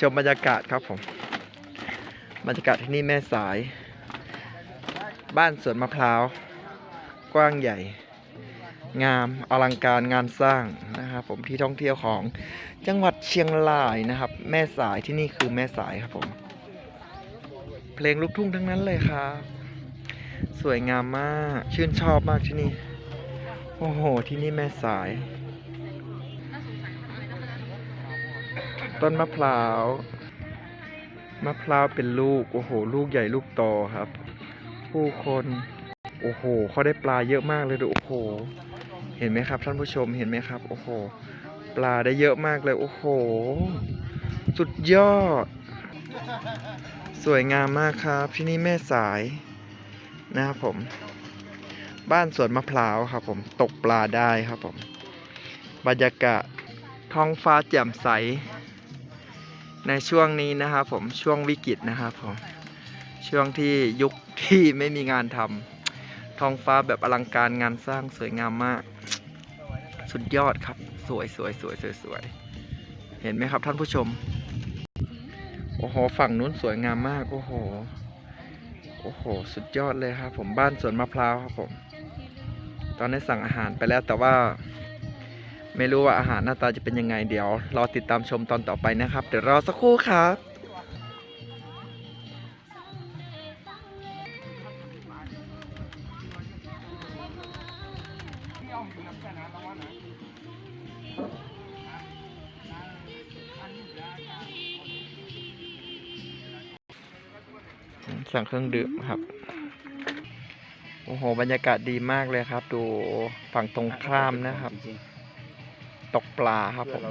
ชมบรรยากาศครับผม บรรยากาศที่นี่แม่สาย บ้านสวนมะพร้าว กว้างใหญ่ งามอลังการงานสร้างนะครับผมที่ท่องเที่ยวของจังหวัดเชียงรายนะครับ แม่สายที่นี่คือแม่สายครับผม เพลงลูกทุ่งทั้งนั้นเลยครับสวยงามมาก ชื่นชอบมากที่นี่ โอ้โห ที่นี่แม่สาย ต้นมะพร้าว มะพร้าวเป็นลูก โอ้โห ลูกใหญ่ลูกโตครับ ผู้คน โอ้โหเขาได้ปลาเยอะมากเลยดู โอ้โห เห็นไหมครับ ท่านผู้ชม เห็นไหมครับ โอ้โห ปลาได้เยอะมากเลย โอ้โห สุดยอด สวยงามมากครับ ที่นี่แม่สายนะครับผม บ้านสวนมะพร้าวครับผม ตกปลาได้ครับผม บรรยากาศท้องฟ้าแจ่มใส ในช่วงนี้นะครับผมช่วงวิกฤตนะครับผมช่วงที่ยุคที่ไม่มีงานทำท้องฟ้าแบบอลังการงานสร้างสวยงามมาก สุดยอดครับ สวยสวยสวยสวยสวยเห็นไหมครับท่านผู้ชม โอ้โหฝั่งนู้นสวยงามมาก โอ้โห โอ้โห สุดยอดเลยครับผมบ้านสวนมะพร้าวครับผม ตอนนี้สั่งอาหารไปแล้วแต่ว่า ไม่รู้ว่าอาหารหน้าตาจะเป็นยังไงเดี๋ยวรอติดตามชมตอนต่อไปนะครับ เดี๋ยวรอสักครู่ครับสั่งเครื่องดื่มครับ โอ้โห บรรยากาศดีมากเลยครับ ดูฝั่งตรงข้ามนะครับ ตกปลาครับผม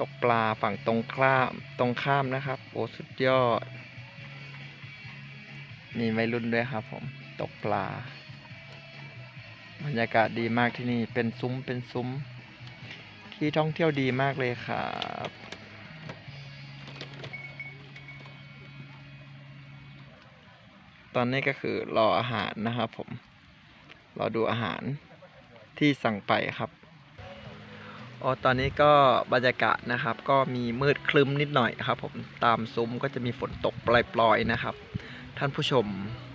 ตกปลาฝั่งตรงข้ามตรงข้ามนะครับ โอ้สุดยอดมีวัยรุ่นด้วยครับผม ตกปลา บรรยากาศดีมากที่นี่ เป็นซุ้มเป็นซุ้ม ที่ท่องเที่ยวดีมากเลยครับตอนนี้ก็คือรออาหารนะครับผม รอดูอาหารที่สั่งไปครับ อ๋อตอนนี้ก็บรรยากาศนะครับ ก็มีมืดคลึ้มนิดหน่อยครับ ผมตามซุ้มก็จะมีฝนตกปล่อยๆนะครับ ท่านผู้ชม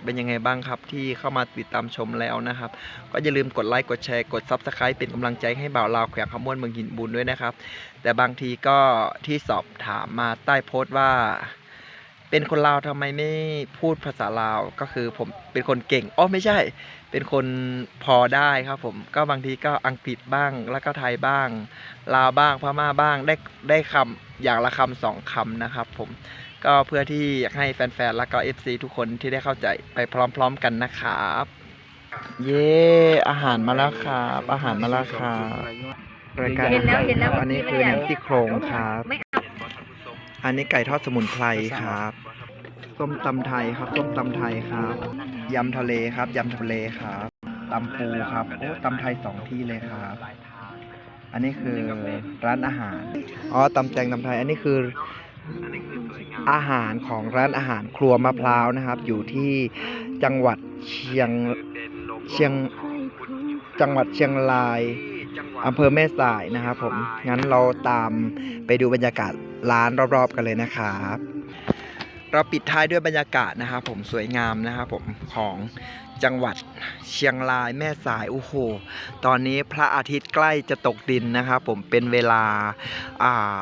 เป็นยังไงบ้างครับที่เข้ามาติดตามชมแล้วนะครับ ก็อย่าลืมกดไลค์กดแชร์กด Subscribe เป็นกำลังใจให้บ่าวลาวแขวงขมวนเมืองหินบุญด้วยนะครับ แต่บางทีก็ที่สอบถามมาใต้โพสต์ว่า เป็นคนลาวทำไมไม่พูดภาษาลาวก็คือผมเป็นคนเก่งอ๋อไม่ใช่ เป็นคนพอได้ครับผมก็บางทีก็อังกฤษบ้างแล้วก็ไทยบ้าง ลาวบ้างพม่าบ้างได้ได้คำอย่างละคำสองคำนะครับ ผมก็เพื่อที่อยากให้แฟนๆแล้วก็ FC ทุกคนที่ได้เข้าใจไปพร้อม ๆ กันนะครับ เย้อาหารมาแล้วครับ อาหารมาแล้วครับรายการเห็นแล้วเห็นแล้วอันนี้คือหนังซี่โครงครับไม่เอาอันนี้ไก่ทอดสมุนไพรครับ ส้มตำไทยครับส้มตำไทยครับยำทะเลครับยำทะเลครับตำปูครับโอ้ตำไทยสองที่เลยครับ อันนี้คือร้านอาหารอ๋อตำแตงตำไทย อันนี้คืออาหารของร้านอาหารครัวมะพร้าวนะครับ อยู่ที่จังหวัดเชียงเชียงจังหวัดเชียงราย อำเภอแม่สายนะครับผม งั้นเราตามไปดูบรรยากาศร้านรอบๆกันเลยนะครับ เราปิดท้ายด้วยบรรยากาศนะครับผมสวยงามนะครับผมของจังหวัดเชียงรายแม่สายโอ้โห ตอนนี้พระอาทิตย์ใกล้จะตกดินนะครับผมเป็นเวลาอ่า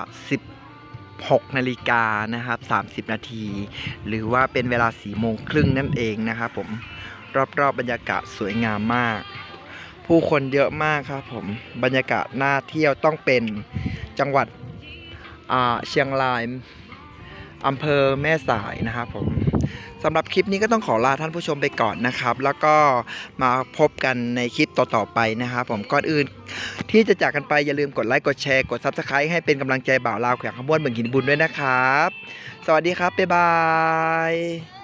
16นาฬิกานะครับ30 นาที หรือว่าเป็นเวลา4โมงครึ่งนั่นเองนะครับผมรอบๆบบรรยากาศสวยงามมาก ผู้คนเยอะมากครับผมบรรยากาศน่าเที่ยวต้องเป็นจังหวัดอ่าเชียงรายอำเภอแม่สายนะครับผมสำหรับคลิปนี้ก็ต้องขอลาท่านผู้ชมไปก่อนนะครับ แล้วก็มาพบกันในคลิปต่อๆไปนะครับผมก่อนอื่นที่จะจากกันไปอย่าลืมกดไลค์กดแชร์กด Subscribe ให้เป็นกำลังใจบ่าวลาวแขวงขบวนเมืองหินบุญด้วยนะครับ สวัสดีครับ บ๊ายบาย